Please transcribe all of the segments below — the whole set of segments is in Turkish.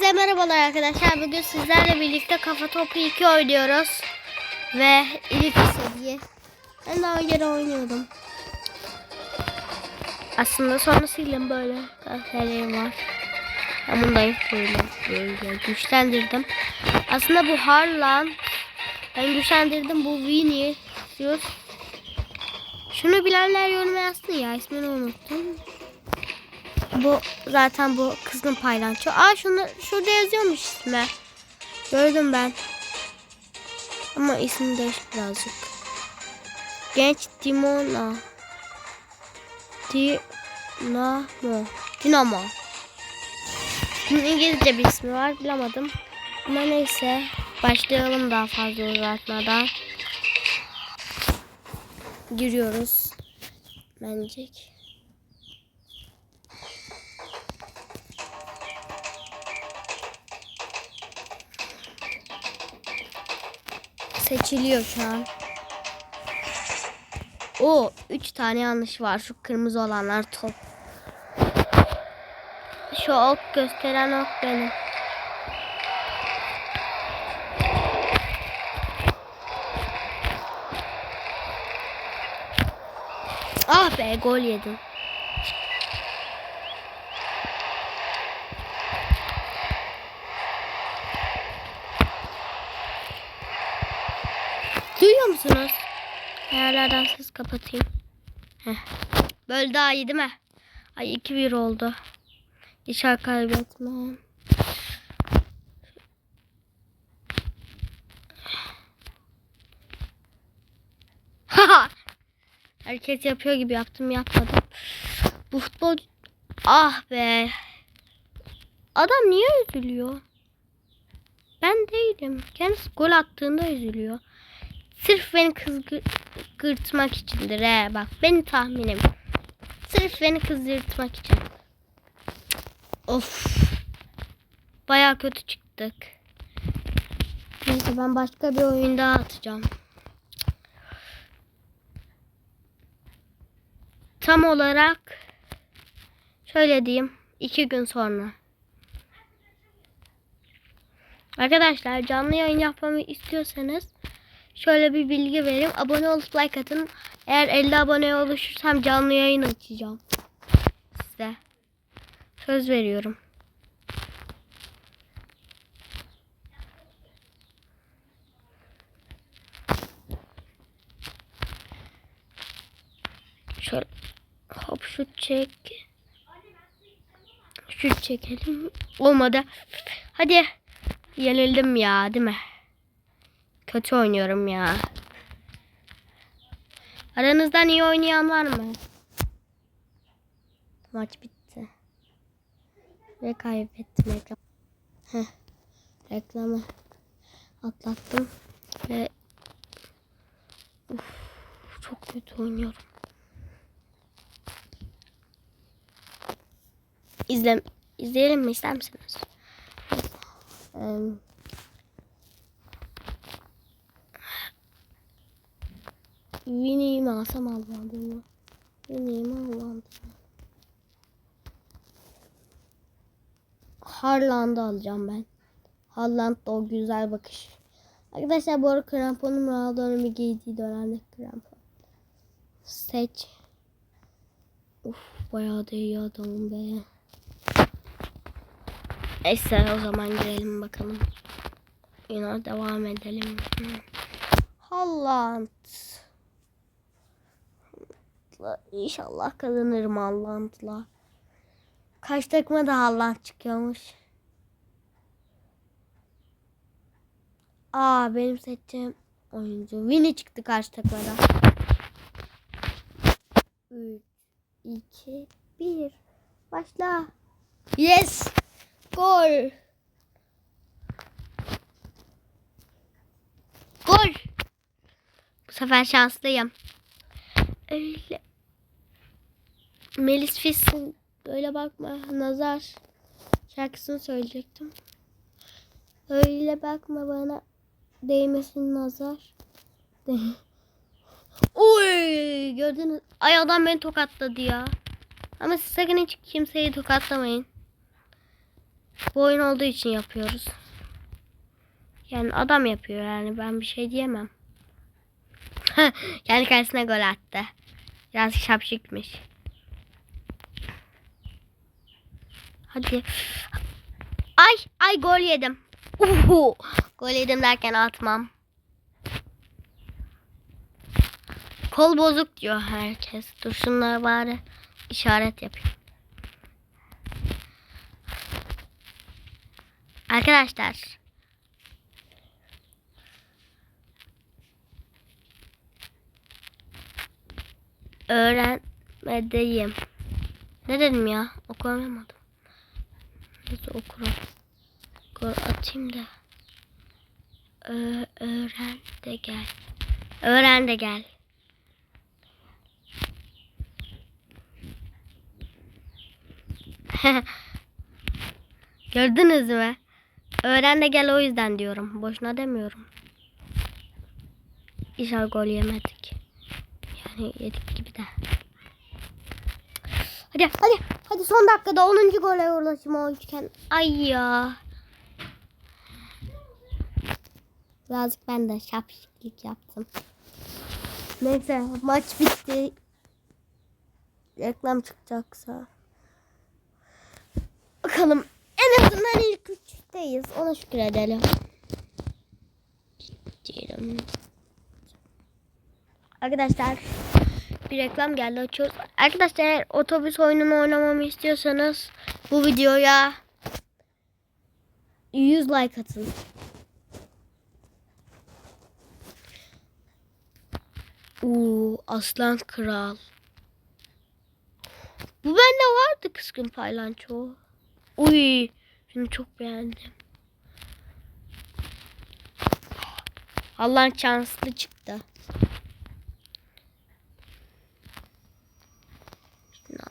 Hepinize merhabalar arkadaşlar. Bugün sizlerle birlikte kafa topu 2 oynuyoruz. Ve ilk seviye. Ben daha önce oynuyordum. Aslında sonra sildim böyle. Karakterlerim var. Ben bunu da böyle, böyle güçlendirdim. Aslında bu Harlan. Ben güçlendirdim. Bu Winnie. Diyoruz. Şunu bilenler yoruma yazsın ya. ismini unuttum. Bu zaten bu kızgın paylanço. Aa şunu şurada yazıyormuş ismi. Gördüm ben. Ama ismi değişik birazcık. Genç Dimona. Dinamo. Dinamo. Bunun İngilizce bir ismi var bilemedim. Ama neyse. Başlayalım daha fazla uzatmadan. Giriyoruz. Bence. Seçiliyor şu an. O üç tane yanlış var. Şu kırmızı olanlar top. Şu ok gösteren ok benim. Ah be gol yedim. Ayarlardan ses kapatayım. Heh. Böyle daha iyi değil mi? Ay 2-1 oldu. Geçer kaybetmem. Herkes yapıyor gibi yaptım yapmadım. Bu futbol... Ah be. Adam niye üzülüyor? Ben değilim. Kendisi gol attığında üzülüyor. Sırf beni kızgırtmak içindir he. Bak benim tahminim. Sırf beni kızdırtmak için. Of. Baya kötü çıktık. Neyse ben başka bir oyun daha atacağım. Tam olarak şöyle diyeyim. iki gün sonra. Arkadaşlar canlı yayın yapmamı istiyorsanız şöyle bir bilgi vereyim. Abone olup like atın. Eğer 50 abone oluşursam canlı yayın açacağım. Size. Söz veriyorum. Şöyle hop şut çek. Şut çekelim. Olmadı. Hadi. Yenildim ya değil mi? Kötü oynuyorum ya. Aranızdan iyi oynayan var mı? Maç bitti. Ve kaybettim reklam. Heh. Reklamı atlattım. Ve Uf, çok kötü oynuyorum. İzle, izleyelim mi ister misiniz? Um, Winnie'yi mi alsam almadım mı? Winnie'yi mi almadım Harland'ı alacağım ben. Harland'da o güzel bakış. Arkadaşlar bu arada kramponum Ronaldo'nun bir giydiği dönemde krampon. Seç. Uf bayağı da iyi adamım be. Neyse o zaman girelim bakalım. Yine devam edelim. Holland. İnşallah kazanırım Holland'la. Kaç takıma da Holland çıkıyormuş. Aa benim seçeceğim oyuncu. Winnie çıktı karşı takımda. 3, 2, 1. Başla. Yes. Gol. Gol. Bu sefer şanslıyım. Öyle. Melis Fissin böyle bakma nazar şarkısını söyleyecektim. Öyle bakma bana değmesin nazar. Oy gördünüz. Ay adam beni tokatladı ya. Ama siz sakın hiç kimseyi tokatlamayın. Bu oyun olduğu için yapıyoruz. Yani adam yapıyor yani ben bir şey diyemem. Kendi kalesine gol attı. Biraz şapşikmiş. Hadi. Ay ay gol yedim. Uhu, gol yedim derken atmam. Kol bozuk diyor herkes. Dur şunlara bari işaret yapayım. Arkadaşlar. Öğrenmedeyim. Ne dedim ya? Okuyamadım. Nasıl okurum? Gol atayım da. Ö- öğren de gel. Öğren de gel. Gördünüz mü? Öğren de gel o yüzden diyorum. Boşuna demiyorum. İnşallah gol yemedik. Yani yedik gibi de. Hadi hadi hadi son dakikada 10. gole ulaşım olurken. Ay ya. Birazcık ben de şapşiklik yaptım. Neyse maç bitti. Reklam çıkacaksa. Bakalım en azından ilk üçteyiz. Ona şükür edelim. Diyelim. Arkadaşlar bir reklam geldi açıyoruz. Arkadaşlar eğer otobüs oyununu oynamamı istiyorsanız bu videoya 100 like atın. Uuu aslan kral. Bu bende vardı kızgın paylanço. Uy şunu çok beğendim. Allah'ın şanslı çıktı.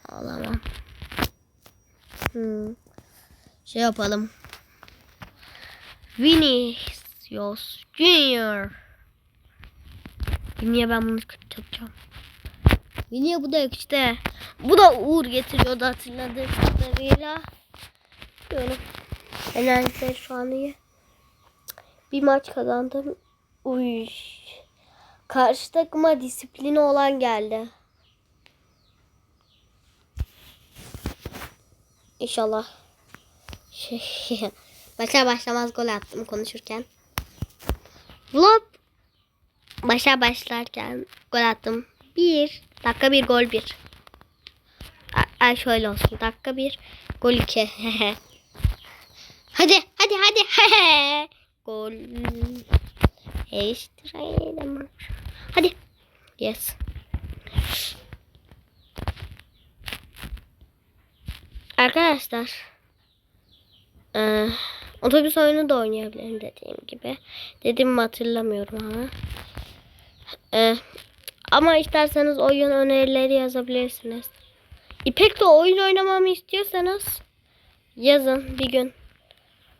Alamam. Hmm. Şey yapalım. Vinicius Junior. Niye ben bunu yapacağım? Niye bu da yok işte. Bu da uğur getiriyordu hatırladığım kadarıyla. Diyorum. Enerjileri şu an iyi. Bir maç kazandım. Uy. Karşı takıma disiplini olan geldi. İnşallah. Şey, başa başlamaz gol attım konuşurken. Vlog başa başlarken gol attım. Bir. Dakika bir gol bir. Ay şöyle olsun. Dakika bir. Gol iki. hadi hadi hadi. gol. Eştirelim. Hadi. Yes. Arkadaşlar. Ee, otobüs oyunu da oynayabilirim dediğim gibi. Dediğimi hatırlamıyorum ama. Ee, ama isterseniz oyun önerileri yazabilirsiniz. İpek'le oyun oynamamı istiyorsanız yazın bir gün.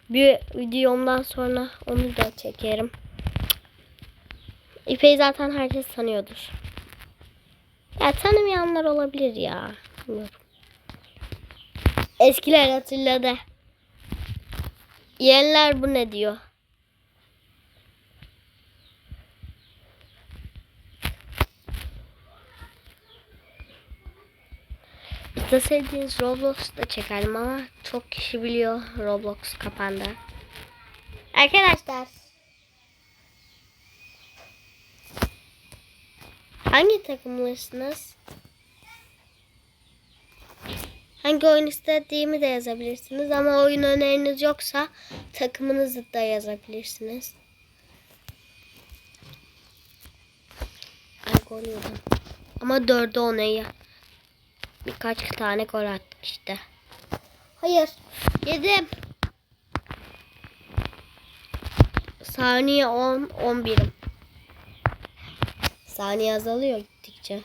Bir videomdan sonra onu da çekerim. İpek'i zaten herkes tanıyordur. Ya tanımayanlar olabilir ya. Bilmiyorum. Eskiler hatırladı. Yeniler bu ne diyor? İsteseydiniz Roblox da çekerim ama çok kişi biliyor Roblox kapandı. Arkadaşlar. Hangi takımlısınız? Hangi oyun istediğimi de yazabilirsiniz ama oyun öneriniz yoksa takımınızı da yazabilirsiniz. Ay gol yedim. Ama dördü ona iyi. Birkaç tane gol attık işte. Hayır. Yedim. Saniye 10, 11'im. Saniye azalıyor gittikçe.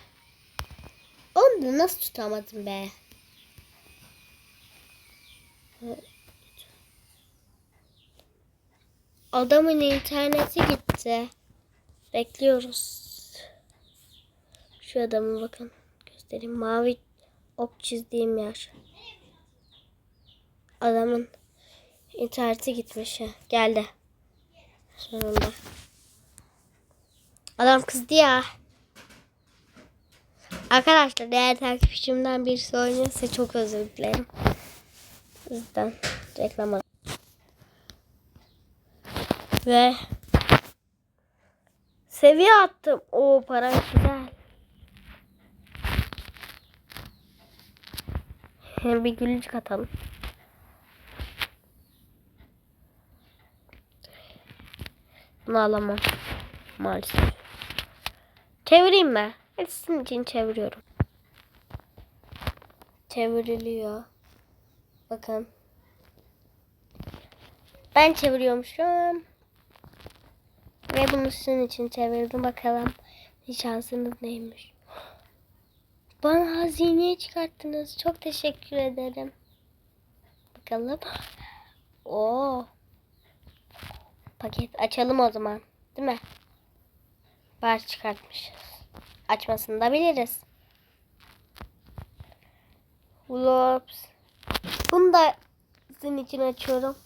Onu da nasıl tutamadım be? Adamın interneti gitti. Bekliyoruz. Şu adamı bakın. Göstereyim. Mavi ok çizdiğim yer. Adamın İnterneti gitmiş. Geldi. Sonunda. Adam kızdı ya. Arkadaşlar eğer takipçimden birisi oynuyorsa çok özür dilerim. O yüzden reklam Ve seviye attım. O para güzel. Hem bir gülücük atalım. Bunu alamam. Maalesef. Çevireyim mi? Hadi sizin için çeviriyorum. Çevriliyor. Bakın. Ben çeviriyormuşum. Ve bunu sizin için çevirdim. Bakalım şansınız neymiş. Bana hazineye çıkarttınız. Çok teşekkür ederim. Bakalım. Oo. Paket açalım o zaman. Değil mi? Bar çıkartmışız. Açmasını da biliriz. Ulops. Bunu da sizin için açıyorum.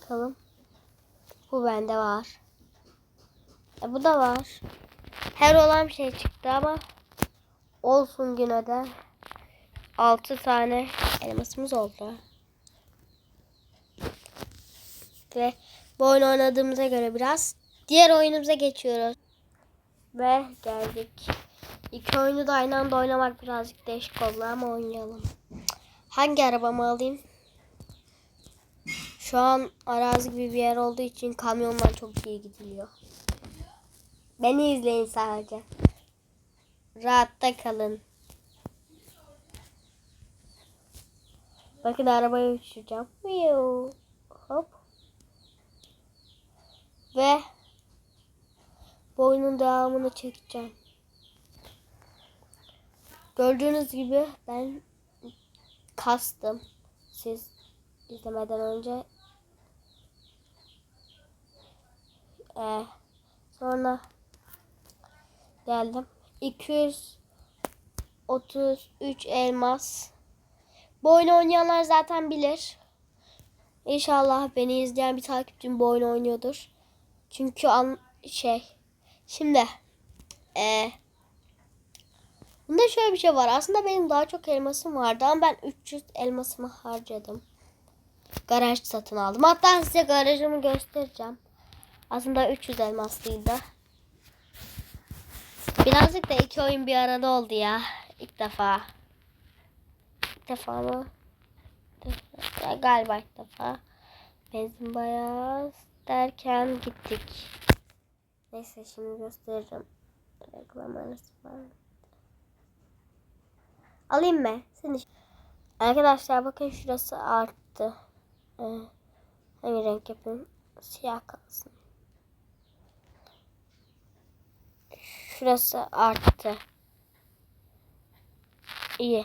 Bakalım. Bu bende var. E, bu da var. Her olan şey çıktı ama olsun yine de 6 tane elmasımız oldu. Ve bu oyunu oynadığımıza göre biraz diğer oyunumuza geçiyoruz. Ve geldik. İki oyunu da aynı anda oynamak birazcık değişik oldu ama oynayalım. Hangi arabamı alayım? Şu an arazi gibi bir yer olduğu için kamyonlar çok iyi gidiliyor. Beni izleyin sadece. Rahatta kalın. Bakın arabayı uçuracağım. Viu. Hop. Ve bu oyunun devamını çekeceğim. Gördüğünüz gibi ben kastım. Siz izlemeden önce Ee, sonra geldim. 233 elmas. Bu oyunu oynayanlar zaten bilir. İnşallah beni izleyen bir takipçim bu oyunu oynuyordur. Çünkü an şey şimdi ee, bunda şöyle bir şey var. Aslında benim daha çok elmasım vardı ama ben 300 elmasımı harcadım. Garaj satın aldım. Hatta size garajımı göstereceğim. Aslında 300 elmaslıydı. Birazcık da iki oyun bir arada oldu ya. İlk defa. İlk defa mı? Galiba ilk defa. Benzin bayağı derken gittik. Neyse şimdi göstereceğim. Reklam arası var. Alayım mı? Seni. Arkadaşlar bakın şurası arttı. Ee, hangi renk yapayım? Siyah kalsın. Şurası arttı. İyi.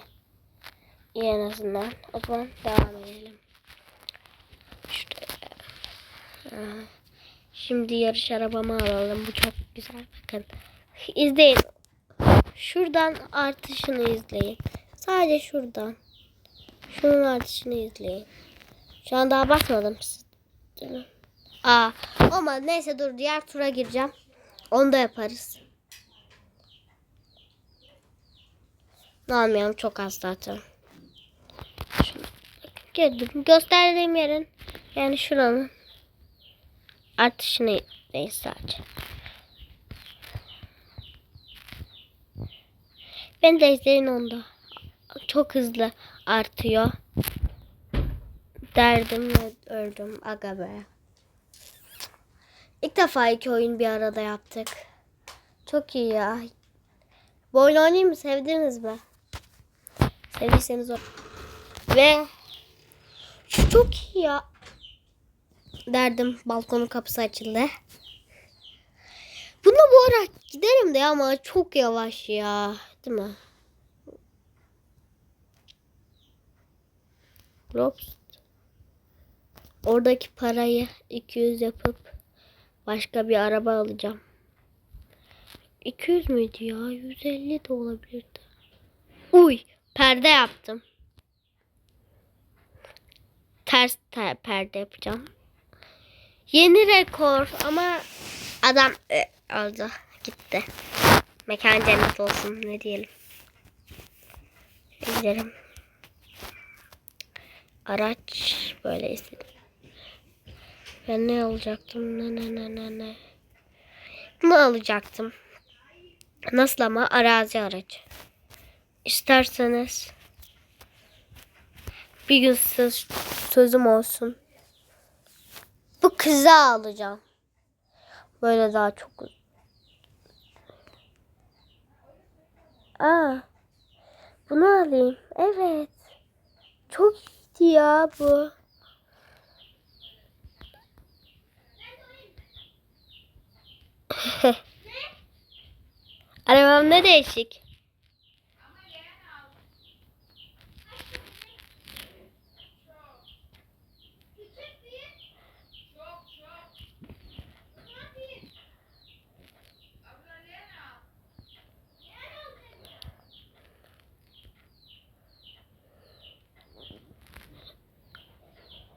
İyi en azından. O zaman devam edelim. Şuraya. Şimdi yarış arabamı alalım. Bu çok güzel. Bakın. İzleyin. Şuradan artışını izleyin. Sadece şuradan. Şunun artışını izleyin. Şu an daha mi? Aa, olmadı. Neyse dur diğer tura gireceğim. Onu da yaparız. Almayalım çok az zaten. Şunu girdim. Gösterdiğim yerin yani şuranın artışını değil sadece. Ben de izleyin onda. Çok hızlı artıyor. Derdim öldüm. Aga be. İlk defa iki oyun bir arada yaptık. Çok iyi ya. Bu oyunu oynayayım mı? Sevdiniz mi? Sevdiyseniz o. Ve çok iyi ya. Derdim balkonun kapısı açıldı. Bunda bu ara giderim de ama çok yavaş ya. Değil mi? Rops. Oradaki parayı 200 yapıp başka bir araba alacağım. 200 müydü ya? 150 de olabilirdi. Uy, perde yaptım. Ter ters te- perde yapacağım. Yeni rekor ama adam e, oldu gitti. Mekan cennet olsun ne diyelim. Gidelim. Araç böyle istedim. Ben ne alacaktım? Ne ne ne ne ne. Bunu alacaktım. Nasıl ama arazi aracı. İsterseniz bir gün söz, sözüm olsun. Bu kızı alacağım. Böyle daha çok Aa, bunu alayım. Evet. Çok iyiydi ya bu. Arabam ne değişik.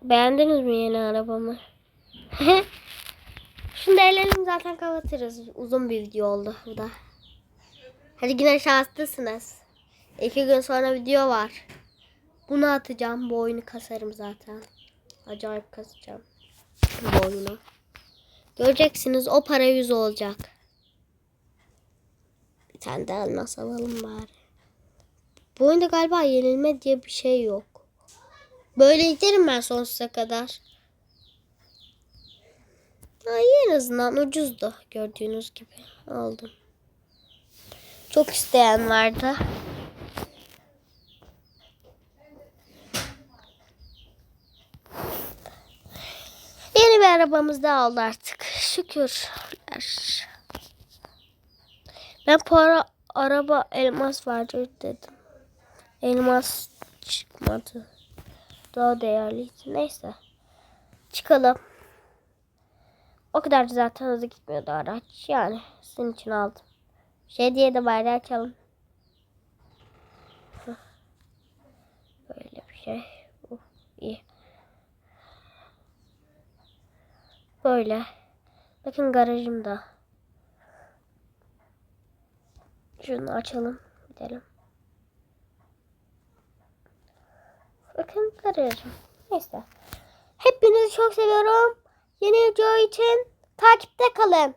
Beğendiniz mi yeni arabamı? Şunu da zaten kapatırız. Uzun bir video oldu bu da. Hadi yine şanslısınız. İki gün sonra video var. Bunu atacağım. Bu oyunu kasarım zaten. Acayip kasacağım. Bu oyunu. Göreceksiniz o para yüz olacak. Bir tane de elmas alalım bari. Bu oyunda galiba yenilme diye bir şey yok. Böyle giderim ben sonsuza kadar. İyi en azından ucuzdu gördüğünüz gibi aldım. Çok isteyen vardı. Yeni bir arabamız da oldu artık. Şükürler. Ben para araba elmas vardı dedim. Elmas çıkmadı. Daha değerliydi. Neyse. Çıkalım. O kadar da zaten hızlı gitmiyordu araç. Yani sizin için aldım. Şey diye de bari açalım. Böyle bir şey. Uh, iyi. Böyle. Bakın garajımda. Şunu açalım. Gidelim. Bakın garajım. Neyse. Hepinizi çok seviyorum. Yeni video için takipte kalın.